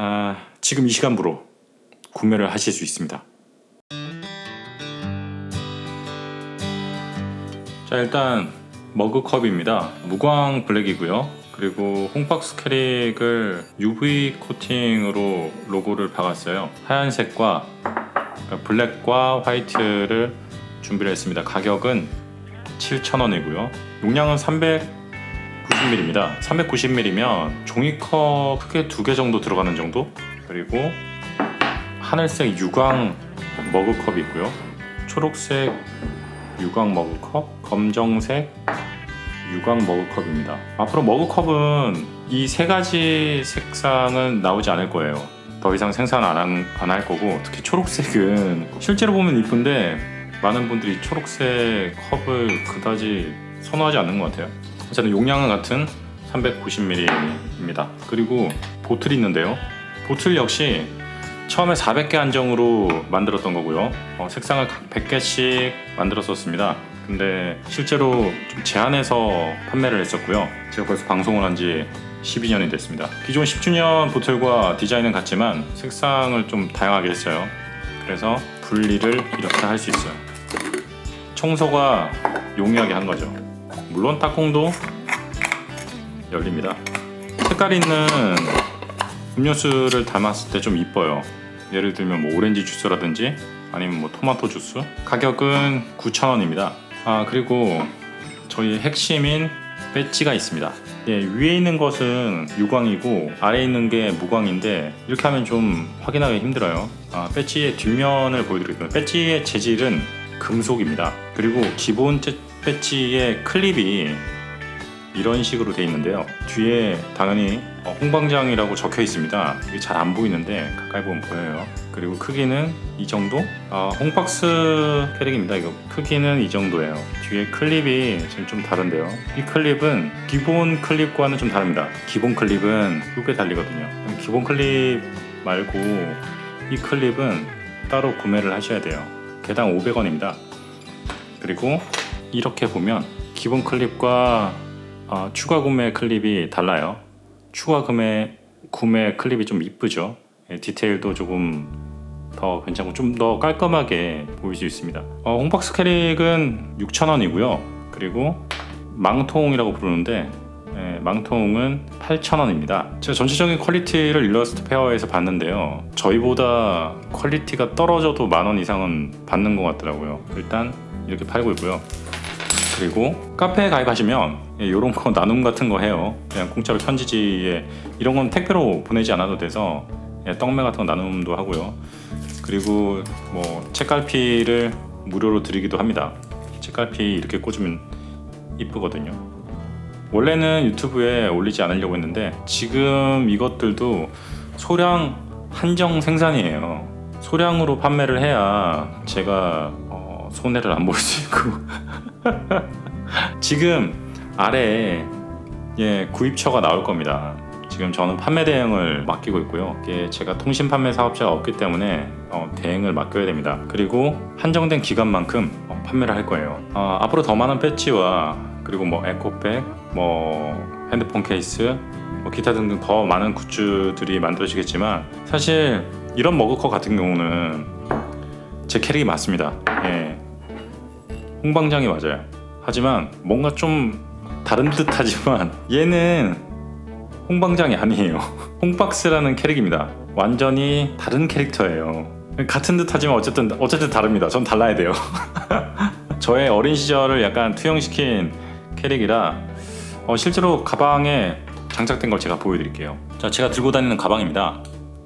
아, 지금 이 시간부로 구매를 하실 수 있습니다. 자 일단 머그컵입니다. 무광 블랙이고요. 그리고 홈박스 캐릭을 UV 코팅으로 로고를 박았어요. 하얀색과 블랙과 화이트를 준비를 했습니다. 가격은 7,000원이고요. 용량은 390ml입니다. 390ml면 종이컵 크게 두 개 정도 들어가는 정도? 그리고 하늘색 유광 머그컵이 있고요. 초록색 유광 머그컵, 검정색 유광 머그컵입니다. 앞으로 머그컵은 이 세 가지 색상은 나오지 않을 거예요. 더 이상 생산 안할 거고 특히 초록색은 실제로 보면 이쁜데 많은 분들이 초록색 컵을 그다지 선호하지 않는 것 같아요. 어쨌든 용량은 같은 390ml입니다. 그리고 보틀이 있는데요. 보틀 역시 처음에 400개 한정으로 만들었던 거고요. 어, 색상을 각 100개씩 만들었었습니다. 근데 실제로 좀 제한해서 판매를 했었고요. 제가 벌써 방송을 한 지 12년이 됐습니다. 기존 10주년 보틀과 디자인은 같지만 색상을 좀 다양하게 했어요. 그래서 분리를 이렇게 할 수 있어요. 청소가 용이하게 한 거죠. 물론 딱콩도 열립니다. 색깔 있는 음료수를 담았을 때 좀 이뻐요. 예를 들면 뭐 오렌지 주스라든지 아니면 뭐 토마토 주스. 가격은 9,000원입니다. 아 그리고 저희 핵심인 배지가 있습니다. 예, 위에 있는 것은 유광이고 아래에 있는 게 무광인데 이렇게 하면 좀 확인하기 힘들어요. 아, 배지의 뒷면을 보여드리겠습니다. 배지의 재질은 금속입니다. 그리고 기본 배지의 클립이 이런 식으로 되어 있는데요. 뒤에 당연히 어, 홍방장이라고 적혀 있습니다. 이게 잘 안 보이는데 가까이 보면 보여요. 그리고 크기는 이 정도? 아, 홍박스 캐릭입니다. 이거 크기는 이 정도예요. 뒤에 클립이 지금 좀 다른데요. 이 클립은 기본 클립과는 좀 다릅니다. 기본 클립은 이렇게 달리거든요. 기본 클립 말고 이 클립은 따로 구매를 하셔야 돼요. 개당 500원입니다. 그리고 이렇게 보면 기본 클립과 어, 추가 구매 클립이 달라요. 추가 구매 구매 클립이 좀 이쁘죠. 예, 디테일도 조금 더 괜찮고 좀 더 깔끔하게 보일 수 있습니다. 어, 홍박스 캐릭은 6,000원이고요. 그리고 망통이라고 부르는데 예, 망통은 8,000원입니다. 제가 전체적인 퀄리티를 일러스트 페어에서 봤는데요. 저희보다 퀄리티가 떨어져도 만 원 이상은 받는 것 같더라고요. 일단 이렇게 팔고 있고요. 그리고 카페에 가입하시면 이런 거 나눔 같은 거 해요. 그냥 공짜로 편지지에 이런 건 택배로 보내지 않아도 돼서 예, 떡메 같은 거 나눔도 하고요. 그리고 뭐 책갈피를 무료로 드리기도 합니다. 책갈피 이렇게 꽂으면 이쁘거든요. 원래는 유튜브에 올리지 않으려고 했는데 지금 이것들도 소량 한정 생산이에요. 소량으로 판매를 해야 제가 어, 손해를 안 볼 수 있고 지금 아래에 예, 구입처가 나올 겁니다. 지금 저는 판매 대행을 맡기고 있고요. 이게 제가 통신 판매 사업자가 없기 때문에 어, 대행을 맡겨야 됩니다. 그리고 한정된 기간만큼 어, 판매를 할 거예요. 어, 앞으로 더 많은 패치와 그리고 뭐 에코백, 뭐 핸드폰 케이스, 뭐 기타 등등 더 많은 굿즈들이 만들어지겠지만 사실 이런 머그컵 같은 경우는 제 캐릭이 맞습니다. 예. 홍방장이 맞아요. 하지만 뭔가 좀 다른 듯하지만 얘는 홍방장이 아니에요. 홍박스라는 캐릭입니다. 완전히 다른 캐릭터예요. 같은 듯하지만 어쨌든 어쨌든 다릅니다. 전 달라야 돼요. 저의 어린 시절을 약간 투영시킨 캐릭이라 어, 실제로 가방에 장착된 걸 제가 보여드릴게요. 자, 제가 들고 다니는 가방입니다.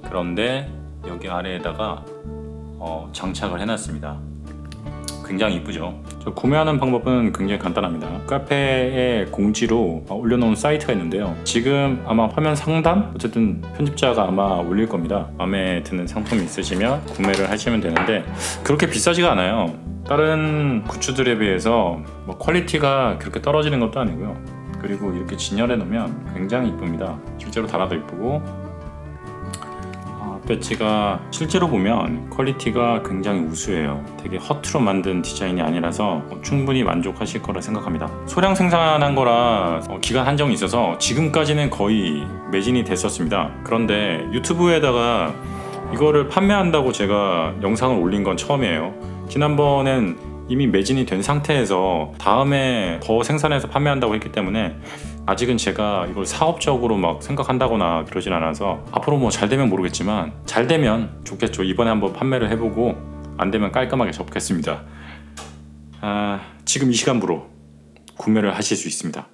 그런데 여기 아래에다가 어, 장착을 해놨습니다. 굉장히 이쁘죠. 저 구매하는 방법은 굉장히 간단합니다. 카페에 공지로 올려놓은 사이트가 있는데요. 지금 아마 화면 상단 어쨌든 편집자가 아마 올릴 겁니다. 마음에 드는 상품이 있으시면 구매를 하시면 되는데 그렇게 비싸지가 않아요. 다른 굿즈들에 비해서 뭐 퀄리티가 그렇게 떨어지는 것도 아니고요. 그리고 이렇게 진열해 놓으면 굉장히 이쁩니다. 실제로 달아도 이쁘고 아, 배지가 실제로 보면 퀄리티가 굉장히 우수해요. 되게 허투루 만든 디자인이 아니라서 충분히 만족하실 거라 생각합니다. 소량 생산한 거라 어, 기간 한정이 있어서 지금까지는 거의 매진이 됐었습니다. 그런데 유튜브에다가 이거를 판매한다고 제가 영상을 올린 건 처음이에요. 지난번엔 이미 매진이 된 상태에서 다음에 더 생산해서 판매한다고 했기 때문에 아직은 제가 이걸 사업적으로 막 생각한다거나 그러진 않아서 앞으로 뭐 잘 되면 모르겠지만 잘 되면 좋겠죠. 이번에 한번 판매를 해보고 안 되면 깔끔하게 접겠습니다. 아, 지금 이 시간부로 구매를 하실 수 있습니다.